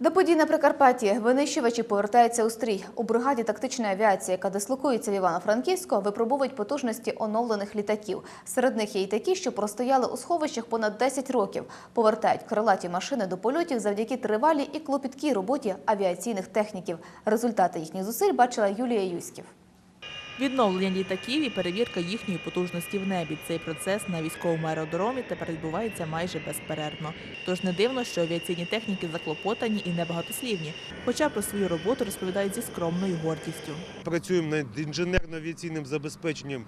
До подій на Прикарпатті винищувачі повертаються у стрій. У бригаді тактичної авіації, яка дислокується в Івано-Франківську, випробовують потужності оновлених літаків. Серед них є й такі, що простояли у сховищах понад 10 років. Повертають крилаті машини до польотів завдяки тривалій і клопіткій роботі авіаційних техніків. Результати їхніх зусиль бачила Юлія Юськів. Відновлення літаків і перевірка їхньої потужності в небі. Цей процес на військовому аеродромі тепер відбувається майже безперервно. Тож не дивно, що авіаційні техніки заклопотані і небагатослівні, хоча про свою роботу розповідають зі скромною гордістю. Працюємо над інженерно-авіаційним забезпеченням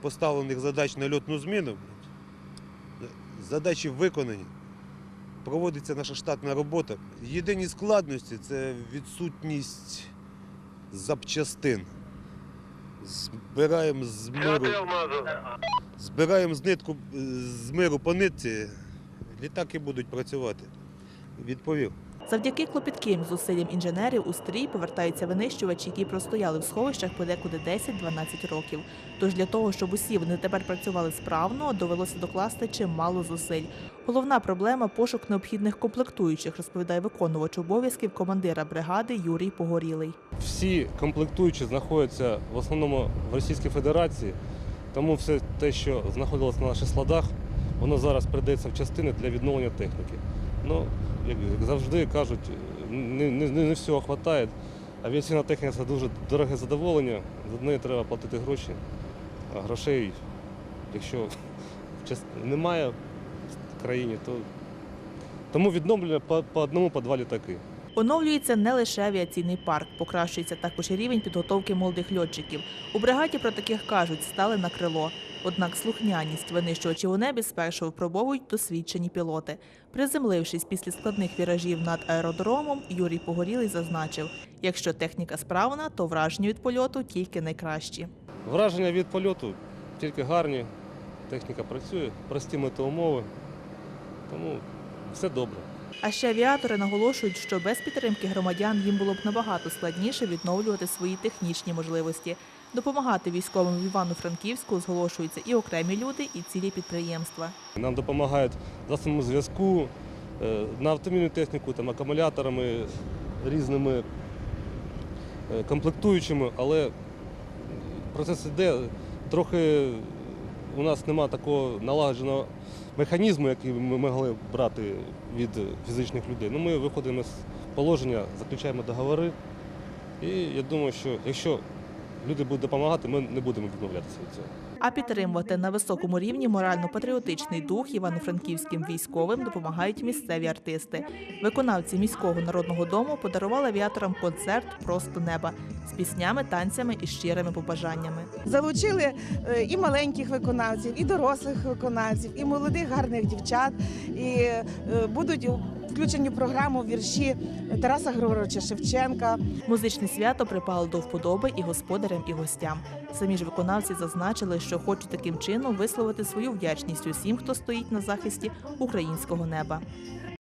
поставлених задач на льотну зміну. Задачі виконані. Проводиться наша штатна робота. Єдині складності це відсутність запчастин. Збираємо з миру, збираємо з нитку з миру по нитці. Літаки будуть працювати. Відповів. Завдяки клопітким зусиллям інженерів у стрій повертаються винищувачі, які простояли в сховищах подекуди 10-12 років. Тож для того, щоб усі вони тепер працювали справно, довелося докласти чимало зусиль. Головна проблема пошук необхідних комплектуючих, розповідає виконувач обов'язків командира бригади Юрій Погорілий. Всі комплектуючі знаходяться в основному в Російській Федерації, тому все те, що знаходилось на наших складах, воно зараз передається в частини для відновлення техніки. Ну, як завжди кажуть, не, не, не всього вистачає. Авіаційна техніка це дуже дороге задоволення, за неї треба платити гроші, а грошей, якщо немає в країні, то тому відновлення по, по одному, по два літаки. Оновлюється не лише авіаційний парк, покращується також і рівень підготовки молодих льотчиків. У бригаді про таких кажуть, стали на крило. Однак слухняність винищувачів у небі спершу випробовують досвідчені пілоти. Приземлившись після складних віражів над аеродромом, Юрій Погорілий зазначив, якщо техніка справна, то враження від польоту тільки найкращі. Враження від польоту тільки гарні, техніка працює, прості метеумови, тому все добре. А ще авіатори наголошують, що без підтримки громадян їм було б набагато складніше відновлювати свої технічні можливості. Допомагати військовим в Івано-Франківську зголошуються і окремі люди, і цілі підприємства. Нам допомагають засобами зв'язку, е, на автомобільну техніку, там, акумуляторами, різними е, комплектуючими, але процес іде. Трохи у нас немає такого налагодженого механізму, який ми могли брати від фізичних людей. Ну, ми виходимо з положення, заключаємо договори. І я думаю, що якщо люди будуть допомагати, ми не будемо відмовлятися від цього. А підтримувати на високому рівні морально-патріотичний дух івано-франківським військовим допомагають місцеві артисти. Виконавці міського народного дому подарували авіаторам концерт Просто неба з піснями, танцями і щирими побажаннями. Залучили е, і маленьких виконавців, і дорослих виконавців, і молодих гарних дівчат. І е, будуть включені в програму вірші Тараса Григоровича Шевченка. Музичне свято припало до вподоби і господарям, і гостям. Самі ж виконавці зазначили, що хочуть таким чином висловити свою вдячність усім, хто стоїть на захисті українського неба.